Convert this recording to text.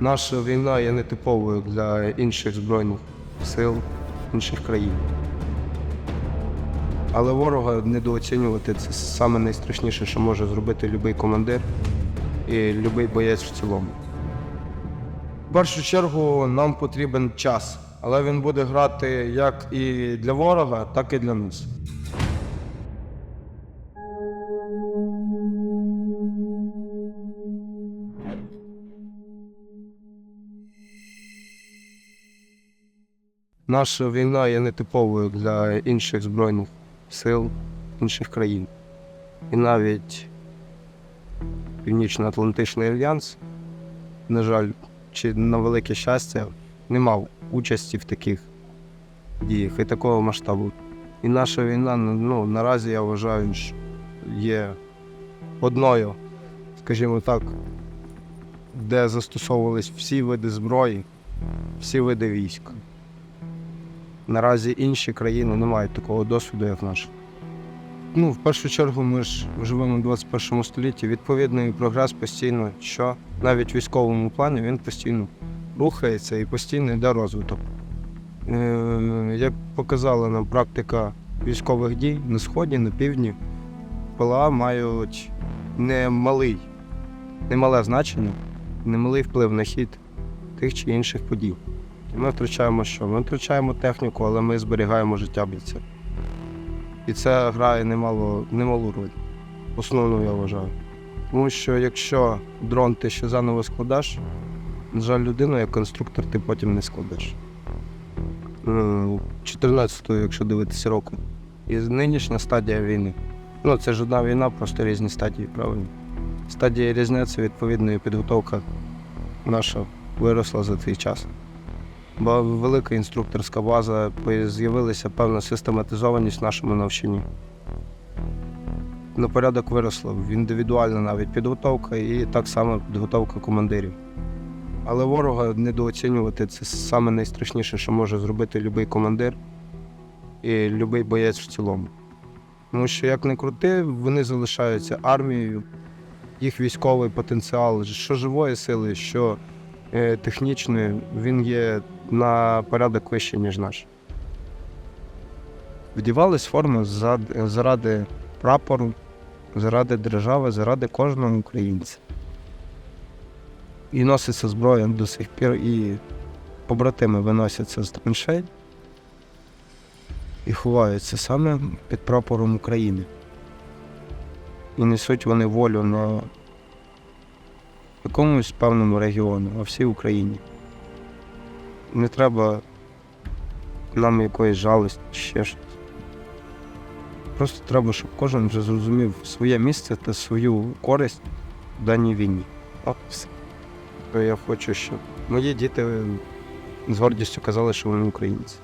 Наша війна є нетиповою для інших збройних сил інших країн. Але ворога недооцінювати це саме найстрашніше, що може зробити будь-який командир і будь-який боєць в цілому. В першу чергу нам потрібен час, але він буде грати як і для ворога, так і для нас. Наша війна є нетиповою для інших збройних сил інших країн. І навіть Північно-Атлантичний альянс, на жаль, чи на велике щастя, не мав участі в таких діях і такого масштабу. І наша війна, ну, наразі я вважаю, що є одною, скажімо так, де застосовувались всі види зброї, всі види військ. Наразі інші країни не мають такого досвіду, як наша. Ну, в першу чергу, ми ж живемо в 21 столітті. Відповідний прогрес постійно, що навіть в військовому плані він постійно рухається і постійно йде розвиток. Е, як показала нам практика військових дій на сході, на півдні, ПЛА мають немалий, немале значення, немалий вплив на хід тих чи інших подій. Ми втрачаємо що? Ми втрачаємо техніку, але ми зберігаємо життя бійця. І це грає немало, немалу роль. Основну, я вважаю. Тому що якщо дрон ти ще заново складеш, на жаль, людину як конструктор ти потім не складеш. 14-го, якщо дивитися року. І нинішня стадія війни. Ну, це ж одна війна, просто різні стадії, правильно. Стадія різниця, відповідно, і підготовка наша виросла за цей час. Бо велика інструкторська база, з'явилася певна систематизованість в нашому навчанні. На порядок виросла індивідуальна навіть підготовка і так само підготовка командирів. Але ворога недооцінювати це саме найстрашніше, що може зробити будь-який командир і будь-який боєць в цілому. Тому що, як не крути, вони залишаються армією, їх військовий потенціал, що живої сили, що е, технічної, він є на порядок вище, ніж наш. Вдівались форму заради прапору, заради держави, заради кожного українця. І носиться зброя до сих пір, і побратими виносяться з траншей і ховаються саме під прапором України. І несуть вони волю на якомусь певному регіону, а всій Україні. Не треба нам якоїсь жалості, чи ще щось. Просто треба, щоб кожен вже зрозумів своє місце та свою користь в даній війні. От все. Я хочу, щоб мої діти з гордістю казали, що вони українці.